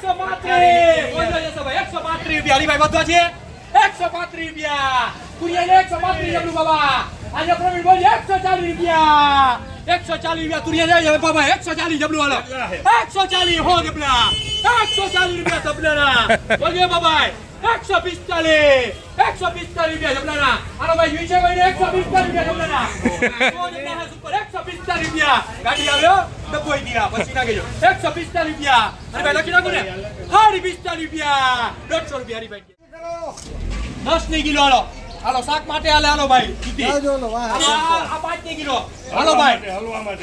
એકસો પાંત્રીસ! એકસો પાંત્રીસ રૂપિયા. હરીભાઈ વધવા છે? એકસો પાંત્રીસ રૂપિયા. તુરિયાને એકસો પાંત્રીસ જબલું બાબા. આજે પ્રવીણ બોલ એકસો ચાલીસ રૂપિયા. એકસો ચાલીસ રૂપિયા. તુરિયા જાય બાબા એકસો ચાલીસ જબલું હાલો. એકસો ચાલીસ હો જબલા એકસો ચાલીસ રૂપિયા જબલાના બોલીએ બાબા એકસો પિસ્તાલીસ. એકસો પિસ્તાલીસ રૂપિયા જબલાના હાલો ભાઈ વિજયભાઈ એકસો પિસ્તાલીસ રૂપિયા ઉપર એકસો પિસ્તાલીસ રૂપિયા. ગાડી આવ્યો ડબ્બોઈ દીયા પછી નાખી એકસો પિસ્તાલીસ રૂપિયા. અરે ભાઈ લખી નાખું ને. હારી પિસ્તાલીસ રૂપિયા. દોઢસો રૂપિયા હરીભાઈ દસની કિલો હાલો. હાલો શાક માટે હાલે હાલો ભાઈ. હાલો, આ આ પાંચની કિલો. હાલો ભાઈ.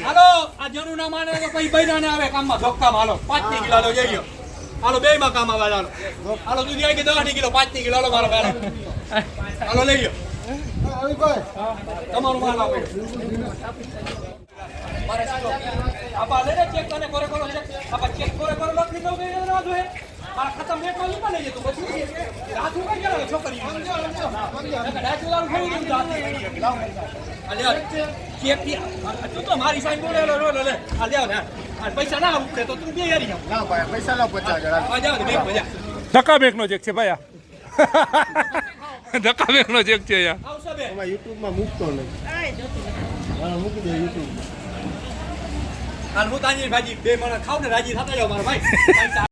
હાલો આ જનું ના માને તો પછી બૈરા ને આવે કામમાં. ધોકામાં હાલો. પાંચની કિલો હાલો જઈ ગયો હાલો બે માં કામ આવે હાલો. હાલો દૂધી આવી ગઈ દસની કિલો પાંચની કિલો હાલો મારો હાલો. હાલો લઈ ગયો તમારું માલ સીધો. આપા લઈને ચેક તને કોરે કોરો ચેક આપા ચેક કોરે કોરો લખી દઉં કે ના જોઈએ મારા ખાતા મેં કોઈ લીધા લઈ જતું પછી રાતું કઈ કરે છોકરી ડાચું દારૂ ખાઈ ગયું અલ્યા, ચેક તું તો મારી સાઈન લે આ ને પૈસા ના ઉપડે તો તું બે યારી જાવ આ જાવ બેંક મજા ધક્કા બેંકનો ચેક છે ભાઈ આ. ધક્કા બેંકનો ચેક છે અહીંયા. આવશે બે. યુટ્યુબમાં મૂકતો નહીં. મૂકી દે યુટ્યુબ હાલ હું તાજી ભાજી બે મને ખાવ ને રાજી થતા જાવ મારા ભાઈ.